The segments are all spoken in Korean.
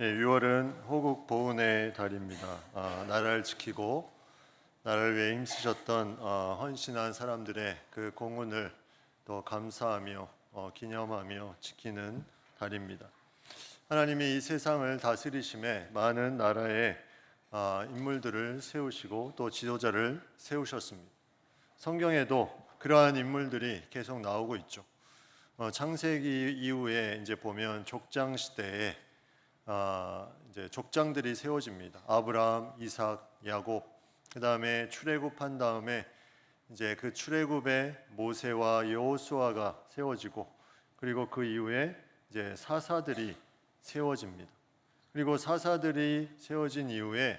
네, 6월은 호국 보훈의 달입니다. 아, 나라를 지키고 나라를 위해 힘쓰셨던 어, 헌신한 사람들의 그 공헌을 또 감사하며 어, 기념하며 지키는 달입니다. 하나님이 이 세상을 다스리심에 많은 나라의 아, 인물들을 세우시고 또 지도자를 세우셨습니다. 성경에도 그러한 인물들이 계속 나오고 있죠. 어, 창세기 이후에 이제 보면 족장 시대에 아, 이제 족장들이 세워집니다. 아브라함, 이삭, 야곱. 그 다음에 출애굽한 다음에 이제 그 출애굽에 모세와 여호수아가 세워지고 그리고 그 이후에 이제 사사들이 세워집니다. 그리고 사사들이 세워진 이후에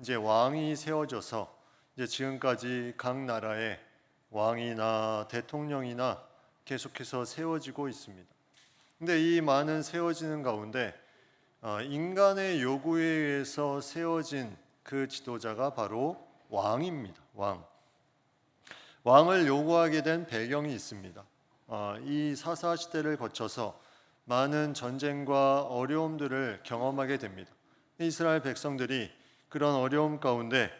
이제 왕이 세워져서 이제 지금까지 각 나라의 왕이나 대통령이나 계속해서 세워지고 있습니다. 근데 이 많은 세워지는 가운데 어, 인간의 요구에 의해서 세워진 그 지도자가 바로 왕입니다. 왕. 왕을 요구하게 된 배경이 있습니다. 어, 이 사사 시대를 거쳐서 많은 전쟁과 어려움들을 경험하게 됩니다. 이스라엘 백성들이 그런 어려움 가운데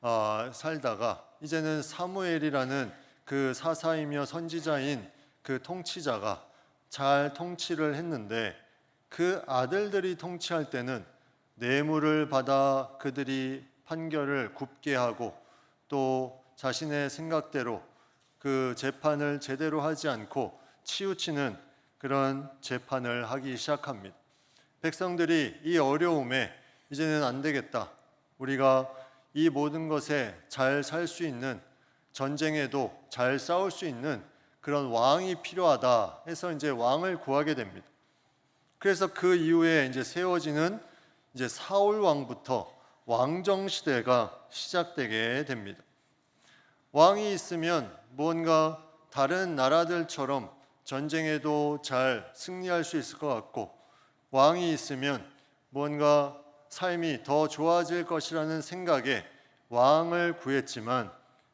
어, 살다가 이제는 사무엘이라는 그 사사이며 선지자인 그 통치자가 잘 통치를 했는데 그 아들들이 통치할 때는 뇌물을 받아 그들이 판결을 굽게 하고 또 자신의 생각대로 그 재판을 제대로 하지 않고 치우치는 그런 재판을 하기 시작합니다. 백성들이 이 어려움에 이제는 안 되겠다. 우리가 이 모든 것에 잘 살 수 있는 전쟁에도 잘 싸울 수 있는 그런 왕이 필요하다 해서 이제 왕을 구하게 됩니다. 그래서 그 이후에 이제 세워지는 이제 사울 왕부터 왕정 시대가 시작되게 됩니다. 왕이 있으면 뭔가 다른 나라들처럼 전쟁에도 잘 승리할 수 있을 것 같고 왕이 있으면 뭔가 삶이 더 좋아질 것이라는 생각에 왕을 구했지만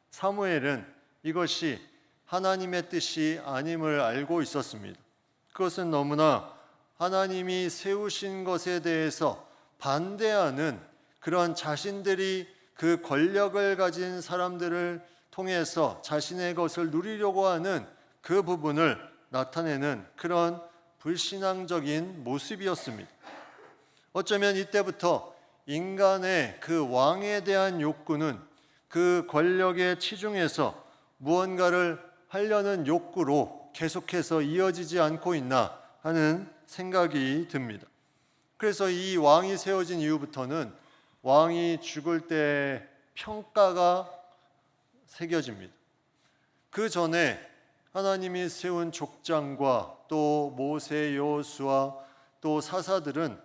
사무엘은 이것이 하나님의 뜻이 아님을 알고 있었습니다. 그것은 너무나 하나님이 세우신 것에 대해서 반대하는 그런 자신들이 그 권력을 가진 사람들을 통해서 자신의 것을 누리려고 하는 그 부분을 나타내는 그런 불신앙적인 모습이었습니다. 어쩌면 이때부터 인간의 그 왕에 대한 욕구는 그 권력에 치중해서 무언가를 하려는 욕구로 계속해서 이어지지 않고 있나 하는 생각이 듭니다. 그래서 이 왕이 세워진 이후부터는 왕이 죽을 때 평가가 새겨집니다. 그 전에 하나님이 세운 족장과 또 모세 여호수아 또 사사들은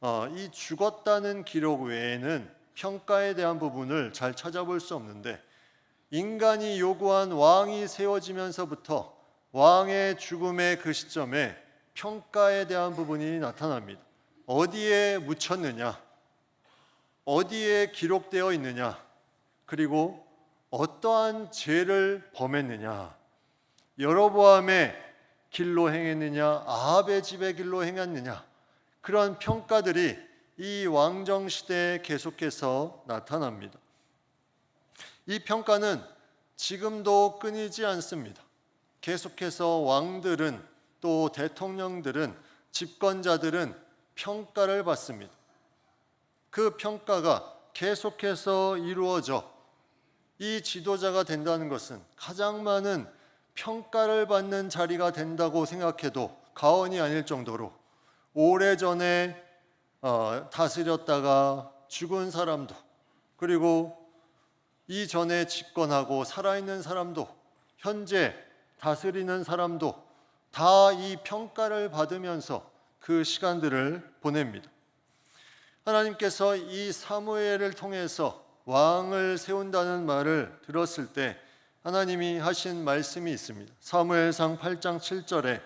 어, 이 죽었다는 기록 외에는 평가에 대한 부분을 잘 찾아볼 수 없는데 인간이 요구한 왕이 세워지면서부터 왕의 죽음의 그 시점에 평가에 대한 부분이 나타납니다. 어디에 묻혔느냐? 어디에 기록되어 있느냐? 그리고 어떠한 죄를 범했느냐? 여로보암의 길로 행했느냐? 아합의 집의 길로 행했느냐? 그런 평가들이 이 왕정 시대에 계속해서 나타납니다. 이 평가는 지금도 끊이지 않습니다. 계속해서 왕들은 또 대통령들은 집권자들은 평가를 받습니다. 그 평가가 계속해서 이루어져 이 지도자가 된다는 것은 가장 많은 평가를 받는 자리가 된다고 생각해도 가언이 아닐 정도로 오래전에 어, 다스렸다가 죽은 사람도 그리고 이전에 집권하고 살아있는 사람도 현재 다스리는 사람도 다 이 평가를 받으면서 그 시간들을 보냅니다. 하나님께서 이 사무엘을 통해서 왕을 세운다는 말을 들었을 때 하나님이 하신 말씀이 있습니다. 사무엘상 8장 7절에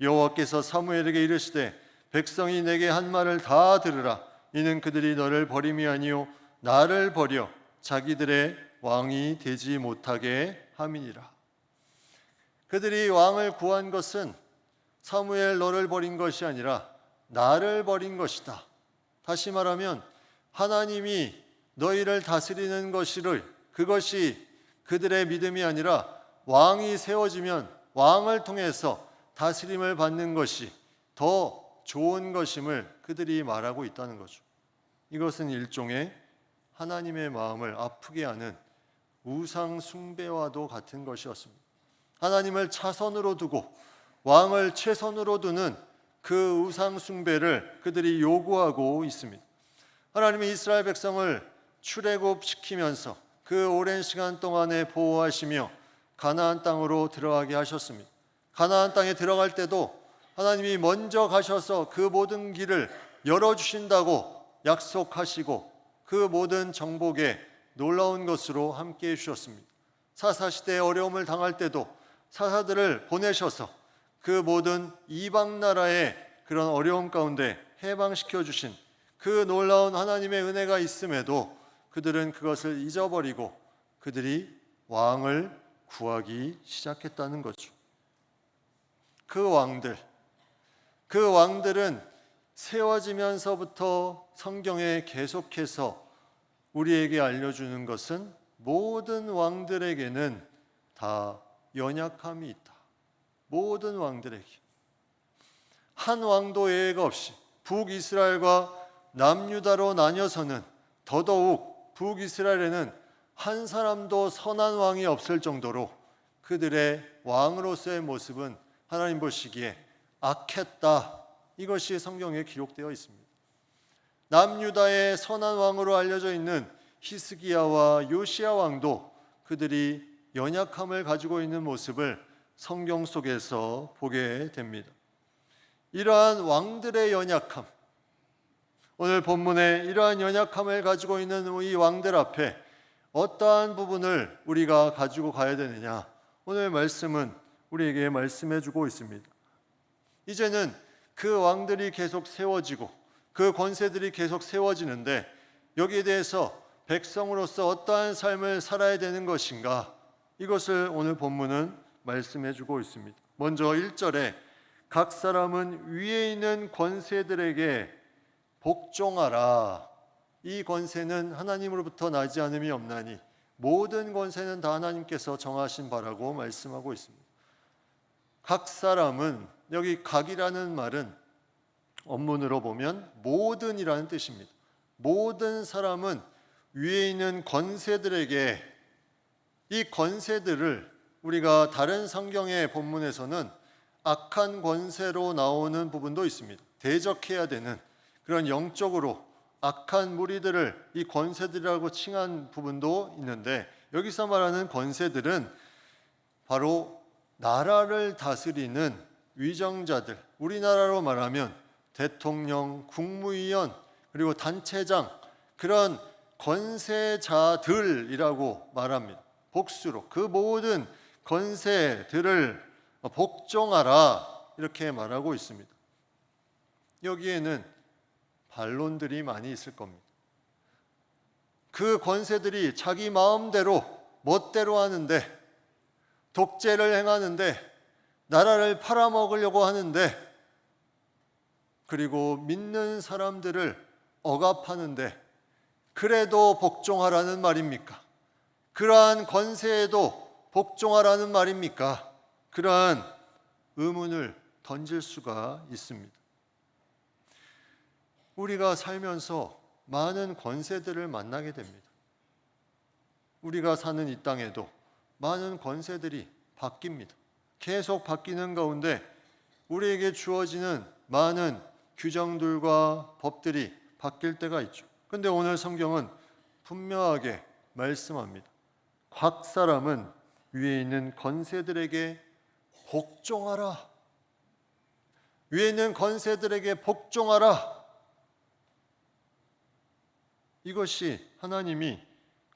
여호와께서 사무엘에게 이르시되 백성이 내게 한 말을 다 들으라 이는 그들이 너를 버림이 아니요 나를 버려 자기들의 왕이 되지 못하게 함이니라. 그들이 왕을 구한 것은 사무엘 너를 버린 것이 아니라 나를 버린 것이다. 다시 말하면 하나님이 너희를 다스리는 것이를 그것이 그들의 믿음이 아니라 왕이 세워지면 왕을 통해서 다스림을 받는 것이 더 좋은 것임을 그들이 말하고 있다는 거죠. 이것은 일종의 하나님의 마음을 아프게 하는 우상 숭배와도 같은 것이었습니다. 하나님을 차선으로 두고 왕을 최선으로 두는 그 우상 숭배를 그들이 요구하고 있습니다. 하나님이 이스라엘 백성을 출애굽시키면서 그 오랜 시간 동안에 보호하시며 가나안 땅으로 들어가게 하셨습니다. 가나안 땅에 들어갈 때도 하나님이 먼저 가셔서 그 모든 길을 열어 주신다고 약속하시고 그 모든 정복에 놀라운 것으로 함께 해 주셨습니다. 사사 시대에 어려움을 당할 때도 사사들을 보내셔서 그 모든 이방 나라의 그런 어려움 가운데 해방시켜 주신 그 놀라운 하나님의 은혜가 있음에도 그들은 그것을 잊어버리고 그들이 왕을 구하기 시작했다는 거죠. 그 왕들, 그 왕들은 세워지면서부터 성경에 계속해서 우리에게 알려주는 것은 모든 왕들에게는 다 연약함이 있다. 모든 왕들에게. 한 왕도 예외가 없이 북이스라엘과 남유다로 나뉘어서는 더더욱 북이스라엘에는 한 사람도 선한 왕이 없을 정도로 그들의 왕으로서의 모습은 하나님 보시기에 악했다. 이것이 성경에 기록되어 있습니다. 남유다의 선한 왕으로 알려져 있는 히스기야와 요시야 왕도 그들이 연약함을 가지고 있는 모습을 성경 속에서 보게 됩니다. 이러한 왕들의 연약함, 오늘 본문에 이러한 연약함을 가지고 있는 이 왕들 앞에 어떠한 부분을 우리가 가지고 가야 되느냐? 오늘 말씀은 우리에게 말씀해 주고 있습니다. 이제는 그 왕들이 계속 세워지고 그 권세들이 계속 세워지는데 여기에 대해서 백성으로서 어떠한 삶을 살아야 되는 것인가? 이것을 오늘 본문은 말씀해 주고 있습니다. 먼저 1절에 각 사람은 위에 있는 권세들에게 복종하라. 이 권세는 하나님으로부터 나지 않음이 없나니 모든 권세는 다 하나님께서 정하신 바라고 말씀하고 있습니다. 각 사람은 여기 각이라는 말은 원문으로 보면 모든이라는 뜻입니다. 모든 사람은 위에 있는 권세들에게 이 권세들을 우리가 다른 성경의 본문에서는 악한 권세로 나오는 부분도 있습니다. 대적해야 되는 그런 영적으로 악한 무리들을 이 권세들이라고 칭한 부분도 있는데 여기서 말하는 권세들은 바로 나라를 다스리는 위정자들, 우리나라로 말하면 대통령, 국무위원, 그리고 단체장 그런 권세자들이라고 말합니다. 복수로 그 모든 권세들을 복종하라 이렇게 말하고 있습니다. 여기에는 반론들이 많이 있을 겁니다. 그 권세들이 자기 마음대로 멋대로 하는데 독재를 행하는데 나라를 팔아먹으려고 하는데 그리고 믿는 사람들을 억압하는데 그래도 복종하라는 말입니까? 그러한 권세에도 복종하라는 말입니까? 그러한 의문을 던질 수가 있습니다. 우리가 살면서 많은 권세들을 만나게 됩니다. 우리가 사는 이 땅에도 많은 권세들이 바뀝니다. 계속 바뀌는 가운데 우리에게 주어지는 많은 규정들과 법들이 바뀔 때가 있죠. 근데 오늘 성경은 분명하게 말씀합니다. 각 사람은 위에 있는 권세들에게 복종하라. 위에 있는 권세들에게 복종하라. 이것이 하나님이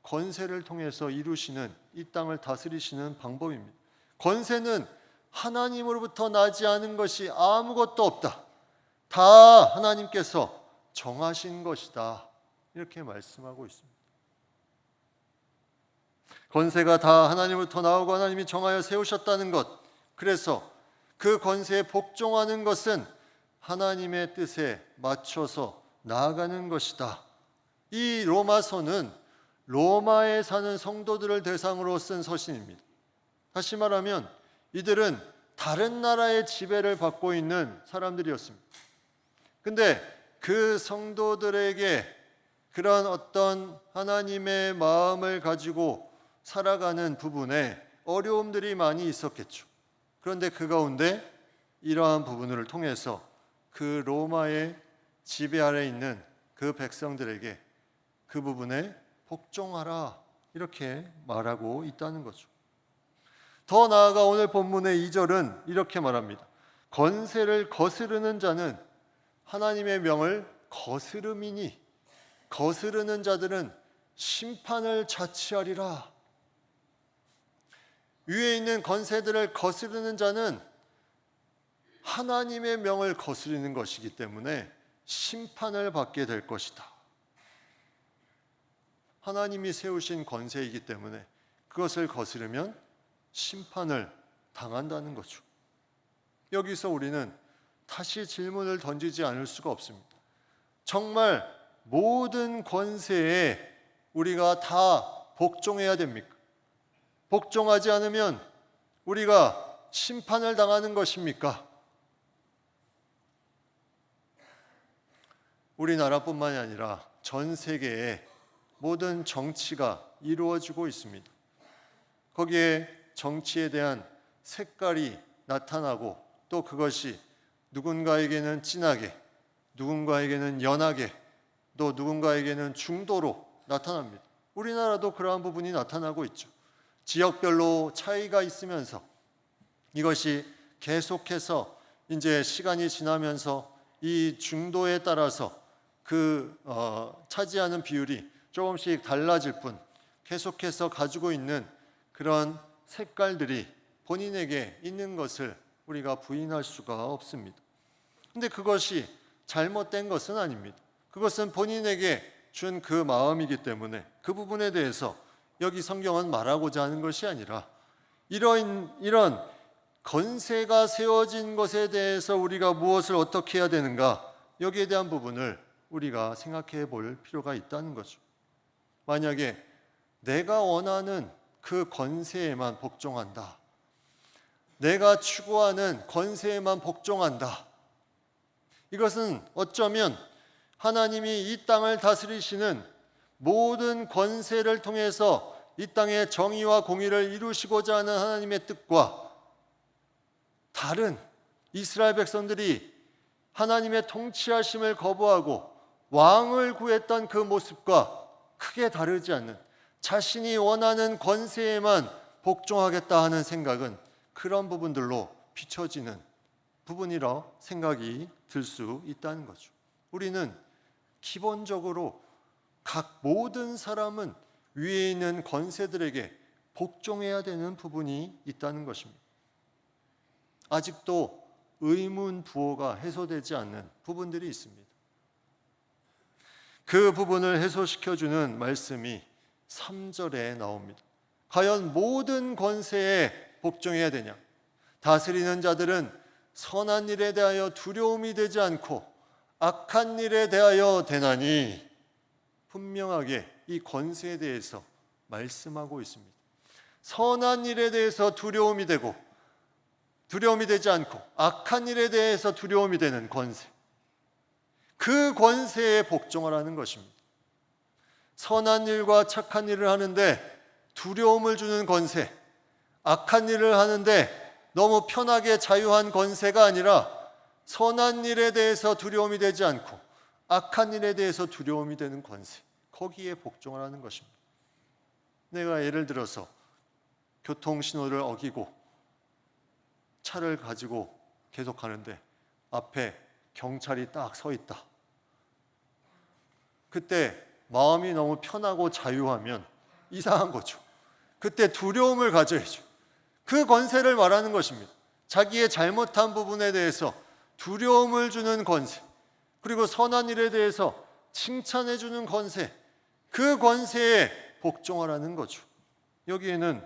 권세를 통해서 이루시는 이 땅을 다스리시는 방법입니다. 권세는 하나님으로부터 나지 않은 것이 아무것도 없다. 다 하나님께서 정하신 것이다. 이렇게 말씀하고 있습니다. 권세가 다 하나님으로부터 나오고 하나님이 정하여 세우셨다는 것. 그래서 그 권세에 복종하는 것은 하나님의 뜻에 맞춰서 나아가는 것이다. 이 로마서는 로마에 사는 성도들을 대상으로 쓴 서신입니다. 다시 말하면 이들은 다른 나라의 지배를 받고 있는 사람들이었습니다. 근데 그 성도들에게 그런 어떤 하나님의 마음을 가지고 살아가는 부분에 어려움들이 많이 있었겠죠. 그런데 그 가운데 이러한 부분을 통해서 그 로마의 지배 아래 있는 그 백성들에게 그 부분에 복종하라 이렇게 말하고 있다는 거죠. 더 나아가 오늘 본문의 2절은 이렇게 말합니다. 건세를 거스르는 자는 하나님의 명을 거스름이니 거스르는 자들은 심판을 자치하리라. 위에 있는 건세들을 거스르는 자는 하나님의 명을 거스르는 것이기 때문에 심판을 받게 될 것이다. 하나님이 세우신 권세이기 때문에 그것을 거스르면 심판을 당한다는 거죠. 여기서 우리는 다시 질문을 던지지 않을 수가 없습니다. 정말 모든 권세에 우리가 다 복종해야 됩니까? 복종하지 않으면 우리가 심판을 당하는 것입니까? 우리나라뿐만이 아니라 전 세계에 모든 정치가 이루어지고 있습니다. 거기에 정치에 대한 색깔이 나타나고 또 그것이 누군가에게는 진하게, 누군가에게는 연하게, 또 누군가에게는 중도로 나타납니다. 우리나라도 그러한 부분이 나타나고 있죠. 지역별로 차이가 있으면서 이것이 계속해서 이제 시간이 지나면서 이 중도에 따라서 그 어, 차지하는 비율이 조금씩 달라질 뿐 계속해서 가지고 있는 그런 색깔들이 본인에게 있는 것을 우리가 부인할 수가 없습니다. 근데 그것이 잘못된 것은 아닙니다. 그것은 본인에게 준 그 마음이기 때문에 그 부분에 대해서 여기 성경은 말하고자 하는 것이 아니라 이런 이런 건세가 세워진 것에 대해서 우리가 무엇을 어떻게 해야 되는가 여기에 대한 부분을 우리가 생각해 볼 필요가 있다는 거죠. 만약에 내가 원하는 그 권세에만 복종한다. 내가 추구하는 권세에만 복종한다. 이것은 어쩌면 하나님이 이 땅을 다스리시는 모든 권세를 통해서 이 땅의 정의와 공의를 이루시고자 하는 하나님의 뜻과 다른 이스라엘 백성들이 하나님의 통치하심을 거부하고 왕을 구했던 그 모습과 크게 다르지 않는 자신이 원하는 권세에만 복종하겠다 하는 생각은 그런 부분들로 비춰지는 부분이라 생각이 들 수 있다는 거죠. 우리는 기본적으로 각 모든 사람은 위에 있는 권세들에게 복종해야 되는 부분이 있다는 것입니다. 아직도 의문 부호가 해소되지 않는 부분들이 있습니다. 그 부분을 해소시켜 주는 말씀이 3절에 나옵니다. 과연 모든 권세에 복종해야 되냐? 다스리는 자들은 선한 일에 대하여 두려움이 되지 않고 악한 일에 대하여 되나니 분명하게 이 권세에 대해서 말씀하고 있습니다. 선한 일에 대해서 두려움이 되고 두려움이 되지 않고 악한 일에 대해서 두려움이 되는 권세. 그 권세에 복종하라는 것입니다. 선한 일과 착한 일을 하는데 두려움을 주는 권세, 악한 일을 하는데 너무 편하게 자유한 권세가 아니라 선한 일에 대해서 두려움이 되지 않고 악한 일에 대해서 두려움이 되는 권세, 거기에 복종하라는 것입니다. 내가 예를 들어서 교통 신호를 어기고 차를 가지고 계속 가는데 앞에 경찰이 딱 서 있다. 그때 마음이 너무 편하고 자유하면 이상한 거죠. 그때 두려움을 가져야죠. 그 권세를 말하는 것입니다. 자기의 잘못한 부분에 대해서 두려움을 주는 권세, 그리고 선한 일에 대해서 칭찬해 주는 권세, 그 권세에 복종하라는 거죠. 여기에는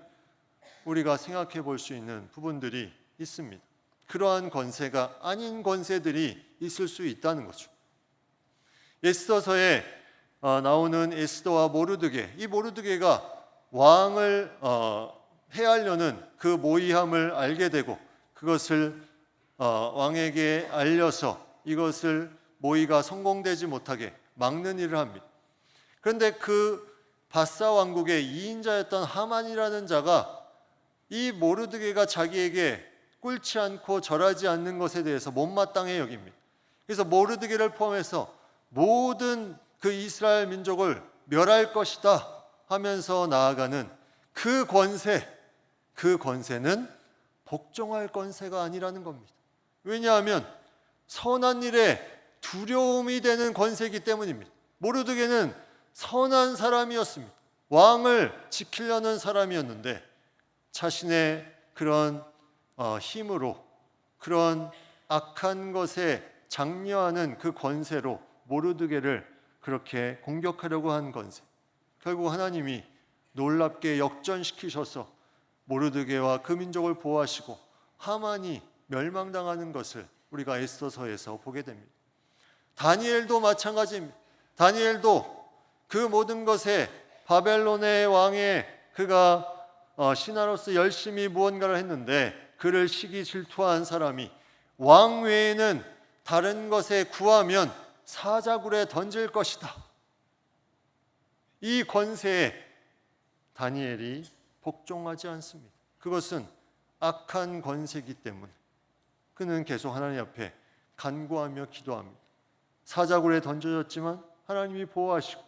우리가 생각해 볼 수 있는 부분들이 있습니다. 그러한 권세가 아닌 권세들이 있을 수 있다는 거죠. 에스더서에 어, 나오는 에스더와 모르드게 이 모르드게가 왕을 어, 해하려는 그 모의함을 알게 되고 그것을 어, 왕에게 알려서 이것을 모의가 성공되지 못하게 막는 일을 합니다. 그런데 그 바사 왕국의 2인자였던 하만이라는 자가 이 모르드게가 자기에게 꿇지 않고 절하지 않는 것에 대해서 못마땅해 여깁니다. 그래서 모르드게를 포함해서 모든 그 이스라엘 민족을 멸할 것이다 하면서 나아가는 그 권세, 그 권세는 복종할 권세가 아니라는 겁니다. 왜냐하면 선한 일에 두려움이 되는 권세이기 때문입니다. 모르드게는 선한 사람이었습니다. 왕을 지키려는 사람이었는데 자신의 그런 어, 힘으로 그런 악한 것에 장려하는 그 권세로 모르드게를 그렇게 공격하려고 한 권세. 결국 하나님이 놀랍게 역전시키셔서 모르드게와 그 민족을 보호하시고 하만이 멸망당하는 것을 우리가 에스더서에서 보게 됩니다. 다니엘도 마찬가지입니다. 다니엘도 그 모든 것에 바벨론의 왕의 그가 어, 신하로서 열심히 무언가를 했는데 그를 시기 질투한 사람이 왕 외에는 다른 것에 구하면 사자굴에 던질 것이다. 이 권세에 다니엘이 복종하지 않습니다. 그것은 악한 권세이기 때문에 그는 계속 하나님 앞에 간구하며 기도합니다. 사자굴에 던져졌지만 하나님이 보호하시고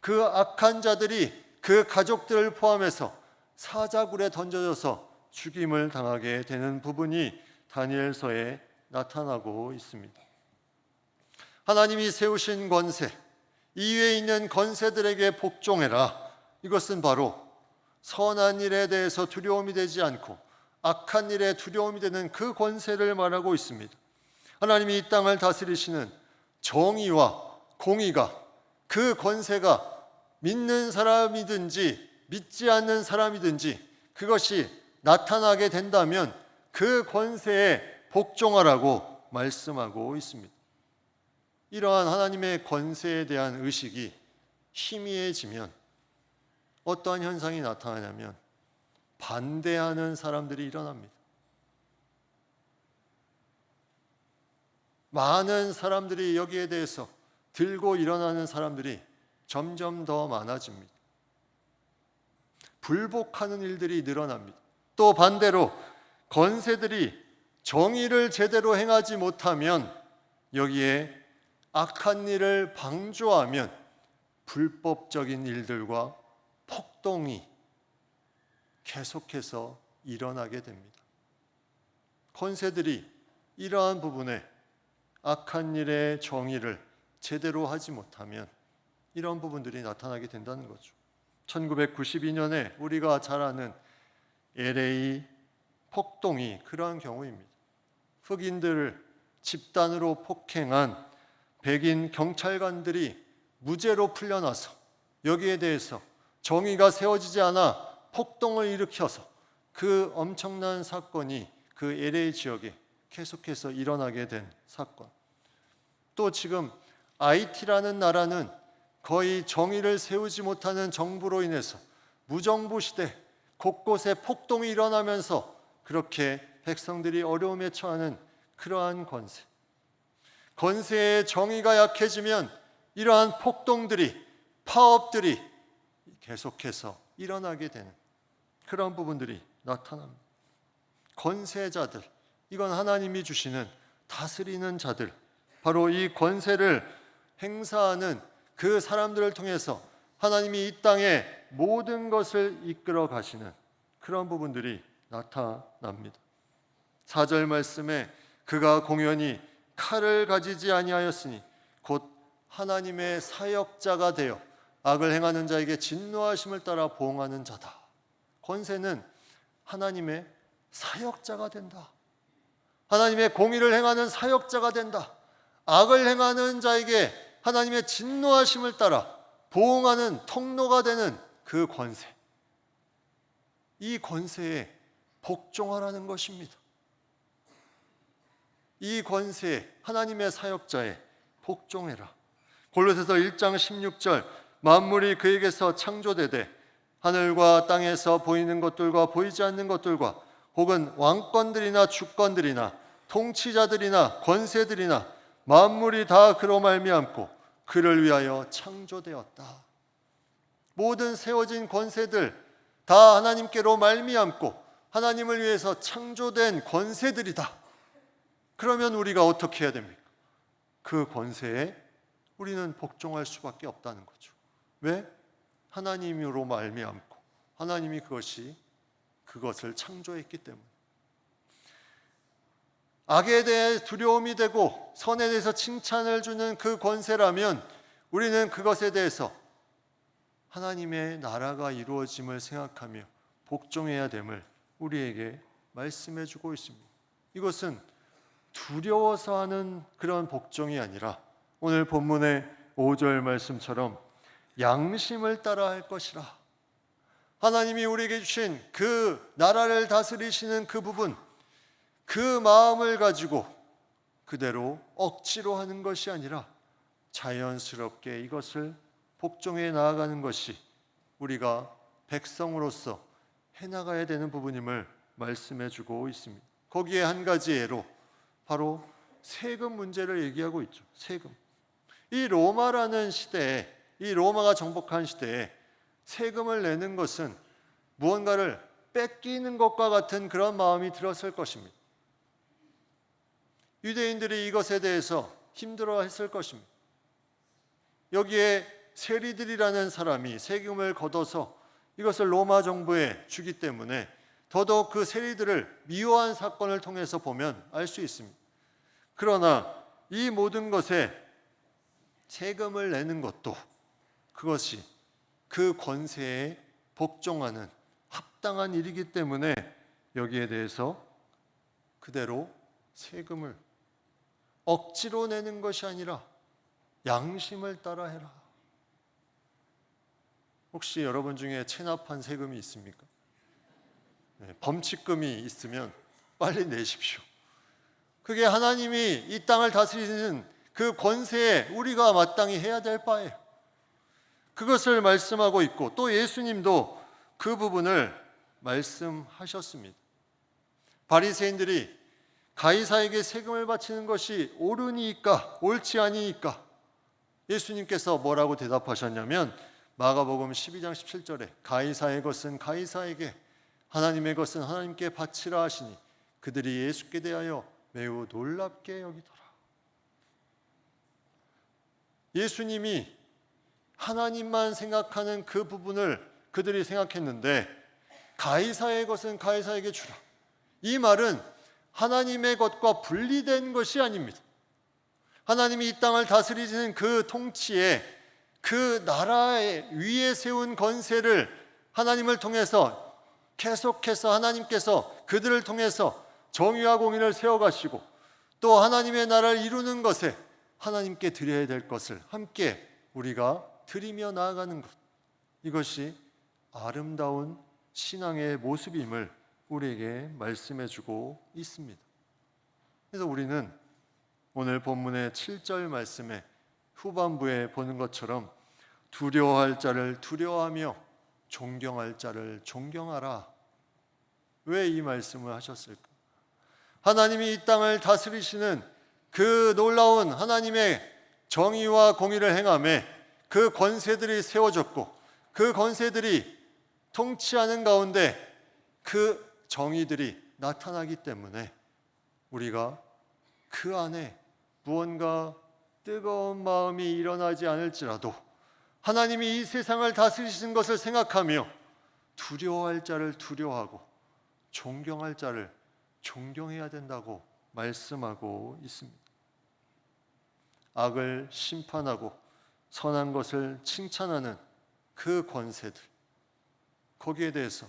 그 악한 자들이 그 가족들을 포함해서 사자굴에 던져져서 죽임을 당하게 되는 부분이 다니엘서에 나타나고 있습니다. 하나님이 세우신 권세, 이외에 있는 권세들에게 복종해라. 이것은 바로 선한 일에 대해서 두려움이 되지 않고 악한 일에 두려움이 되는 그 권세를 말하고 있습니다. 하나님이 이 땅을 다스리시는 정의와 공의가 그 권세가 믿는 사람이든지 믿지 않는 사람이든지 그것이 나타나게 된다면 그 권세에 복종하라고 말씀하고 있습니다. 이러한 하나님의 권세에 대한 의식이 희미해지면 어떠한 현상이 나타나냐면 반대하는 사람들이 일어납니다. 많은 사람들이 여기에 대해서 들고 일어나는 사람들이 점점 더 많아집니다. 불복하는 일들이 늘어납니다. 또 반대로 건세들이 정의를 제대로 행하지 못하면 여기에 악한 일을 방조하면 불법적인 일들과 폭동이 계속해서 일어나게 됩니다. 권세들이 이러한 부분에 악한 일의 정의를 제대로 하지 못하면 이런 부분들이 나타나게 된다는 거죠. 1992년에 우리가 잘 아는 LA 폭동이 그러한 경우입니다. 흑인들을 집단으로 폭행한 백인 경찰관들이 무죄로 풀려나서 여기에 대해서 정의가 세워지지 않아 폭동을 일으켜서 그 엄청난 사건이 그 LA 지역에 계속해서 일어나게 된 사건. 또 지금 IT라는 나라는 거의 정의를 세우지 못하는 정부로 인해서 무정부 시대 곳곳에 폭동이 일어나면서 그렇게 백성들이 어려움에 처하는 그러한 권세. 권세의 정의가 약해지면 이러한 폭동들이 파업들이 계속해서 일어나게 되는 그런 부분들이 나타납니다. 권세자들, 이건 하나님이 주시는 다스리는 자들, 바로 이 권세를 행사하는 그 사람들을 통해서 하나님이 이 땅에 모든 것을 이끌어 가시는 그런 부분들이 나타납니다. 4절 말씀에 그가 공연히 칼을 가지지 아니하였으니 곧 하나님의 사역자가 되어 악을 행하는 자에게 진노하심을 따라 보응하는 자다. 권세는 하나님의 사역자가 된다. 하나님의 공의를 행하는 사역자가 된다. 악을 행하는 자에게 하나님의 진노하심을 따라 보응하는 통로가 되는 그 권세. 이 권세에 복종하라는 것입니다. 이 권세에 하나님의 사역자에 복종해라. 골로새서 1장 16절 만물이 그에게서 창조되되 하늘과 땅에서 보이는 것들과 보이지 않는 것들과 혹은 왕권들이나 주권들이나 통치자들이나 권세들이나 만물이 다 그로 말미암고 그를 위하여 창조되었다. 모든 세워진 권세들 다 하나님께로 말미암고 하나님을 위해서 창조된 권세들이다. 그러면 우리가 어떻게 해야 됩니까? 그 권세에 우리는 복종할 수밖에 없다는 거죠. 왜? 하나님으로 말미암고 하나님이 그것이 그것을 창조했기 때문에 악에 대해 두려움이 되고 선에 대해서 칭찬을 주는 그 권세라면 우리는 그것에 대해서 하나님의 나라가 이루어짐을 생각하며 복종해야 됨을 우리에게 말씀해 주고 있습니다. 이것은 두려워서 하는 그런 복종이 아니라 오늘 본문의 5절 말씀처럼 양심을 따라 할 것이라. 하나님이 우리에게 주신 그 나라를 다스리시는 그 부분, 그 마음을 가지고 그대로 억지로 하는 것이 아니라 자연스럽게 이것을 복종해 나아가는 것이 우리가 백성으로서 해나가야 되는 부분임을 말씀해 주고 있습니다. 거기에 한 가지 예로 바로 세금 문제를 얘기하고 있죠. 세금. 이 로마라는 시대에 이 로마가 정복한 시대에 세금을 내는 것은 무언가를 뺏기는 것과 같은 그런 마음이 들었을 것입니다. 유대인들이 이것에 대해서 힘들어 했을 것입니다. 여기에 세리들이라는 사람이 세금을 걷어서 이것을 로마 정부에 주기 때문에 더더욱 그 세리들을 미워한 사건을 통해서 보면 알 수 있습니다. 그러나 이 모든 것에 세금을 내는 것도 그것이 그 권세에 복종하는 합당한 일이기 때문에 여기에 대해서 그대로 세금을 억지로 내는 것이 아니라 양심을 따라 해라. 혹시 여러분 중에 체납한 세금이 있습니까? 네, 범칙금이 있으면 빨리 내십시오. 그게 하나님이 이 땅을 다스리는 그 권세에 우리가 마땅히 해야 될 바예요. 그것을 말씀하고 있고 또 예수님도 그 부분을 말씀하셨습니다. 바리새인들이 가이사에게 세금을 바치는 것이 옳으니까 옳지 아니니까 예수님께서 뭐라고 대답하셨냐면 마가복음 12장 17절에 가이사의 것은 가이사에게 하나님의 것은 하나님께 바치라 하시니 그들이 예수께 대하여 매우 놀랍게 여기더라. 예수님이 하나님만 생각하는 그 부분을 그들이 생각했는데 가이사의 것은 가이사에게 주라. 이 말은 하나님의 것과 분리된 것이 아닙니다. 하나님이 이 땅을 다스리시는 그 통치에 그 나라의 위에 세운 권세를 하나님을 통해서 계속해서 하나님께서 그들을 통해서 정의와 공의를 세워가시고 또 하나님의 나라를 이루는 것에 하나님께 드려야 될 것을 함께 우리가 드리며 나아가는 것 이것이 아름다운 신앙의 모습임을 우리에게 말씀해 주고 있습니다. 그래서 우리는 오늘 본문의 7절 말씀에 후반부에 보는 것처럼 두려워할 자를 두려워하며 존경할 자를 존경하라. 왜 이 말씀을 하셨을까? 하나님이 이 땅을 다스리시는 그 놀라운 하나님의 정의와 공의를 행함에 그 권세들이 세워졌고 그 권세들이 통치하는 가운데 그 정의들이 나타나기 때문에 우리가 그 안에 무언가 뜨거운 마음이 일어나지 않을지라도 하나님이 이 세상을 다스리시는 것을 생각하며 두려워할 자를 두려워하고 존경할 자를 존경해야 된다고 말씀하고 있습니다. 악을 심판하고 선한 것을 칭찬하는 그 권세들 거기에 대해서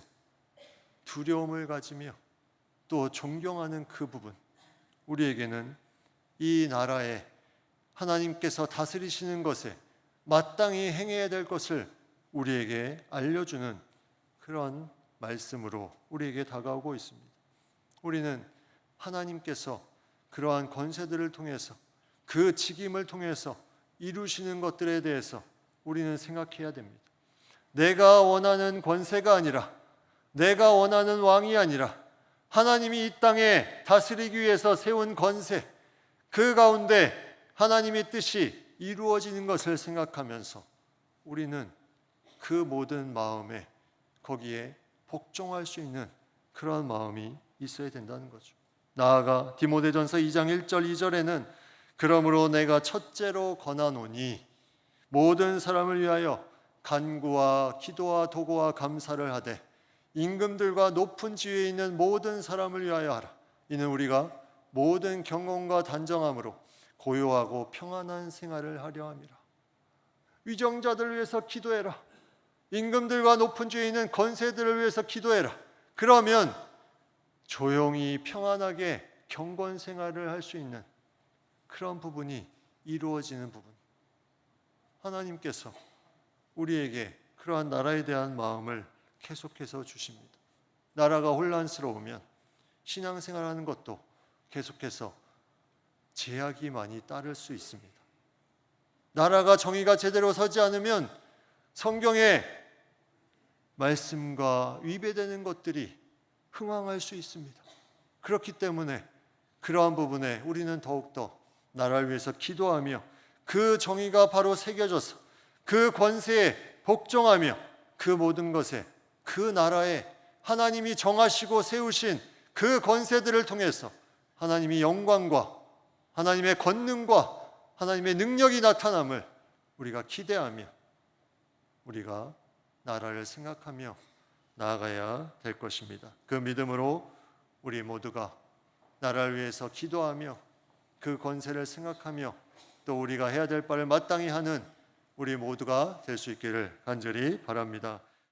두려움을 가지며 또 존경하는 그 부분 우리에게는 이 나라에 하나님께서 다스리시는 것에 마땅히 행해야 될 것을 우리에게 알려주는 그런 말씀으로 우리에게 다가오고 있습니다. 우리는 하나님께서 그러한 권세들을 통해서 그 직임을 통해서 이루시는 것들에 대해서 우리는 생각해야 됩니다. 내가 원하는 권세가 아니라 내가 원하는 왕이 아니라 하나님이 이 땅에 다스리기 위해서 세운 권세 그 가운데 하나님의 뜻이 이루어지는 것을 생각하면서 우리는 그 모든 마음에 거기에 복종할 수 있는 그런 마음이 있어야 된다는 거죠. 나아가 디모데전서 2장 1절 2절에는 그러므로 내가 첫째로 권하노니 모든 사람을 위하여 간구와 기도와 도구와 감사를 하되 임금들과 높은 지위에 있는 모든 사람을 위하여 하라. 이는 우리가 모든 경건과 단정함으로 고요하고 평안한 생활을 하려 함이라. 위정자들을 위해서 기도해라. 임금들과 높은 지위에 있는 건세들을 위해서 기도해라. 그러면 조용히 평안하게 경건 생활을 할 수 있는 그런 부분이 이루어지는 부분. 하나님께서 우리에게 그러한 나라에 대한 마음을 계속해서 주십니다. 나라가 혼란스러우면 신앙생활하는 것도 계속해서 제약이 많이 따를 수 있습니다. 나라가 정의가 제대로 서지 않으면 성경의 말씀과 위배되는 것들이 흥황할 수 있습니다. 그렇기 때문에 그러한 부분에 우리는 더욱더 나라를 위해서 기도하며 그 정의가 바로 새겨져서 그 권세에 복종하며 그 모든 것에 그 나라에 하나님이 정하시고 세우신 그 권세들을 통해서 하나님이 영광과 하나님의 권능과 하나님의 능력이 나타남을 우리가 기대하며 우리가 나라를 생각하며 나아가야 될 것입니다. 그 믿음으로 우리 모두가 나라를 위해서 기도하며 그 권세를 생각하며 또 우리가 해야 될 바를 마땅히 하는 우리 모두가 될 수 있기를 간절히 바랍니다.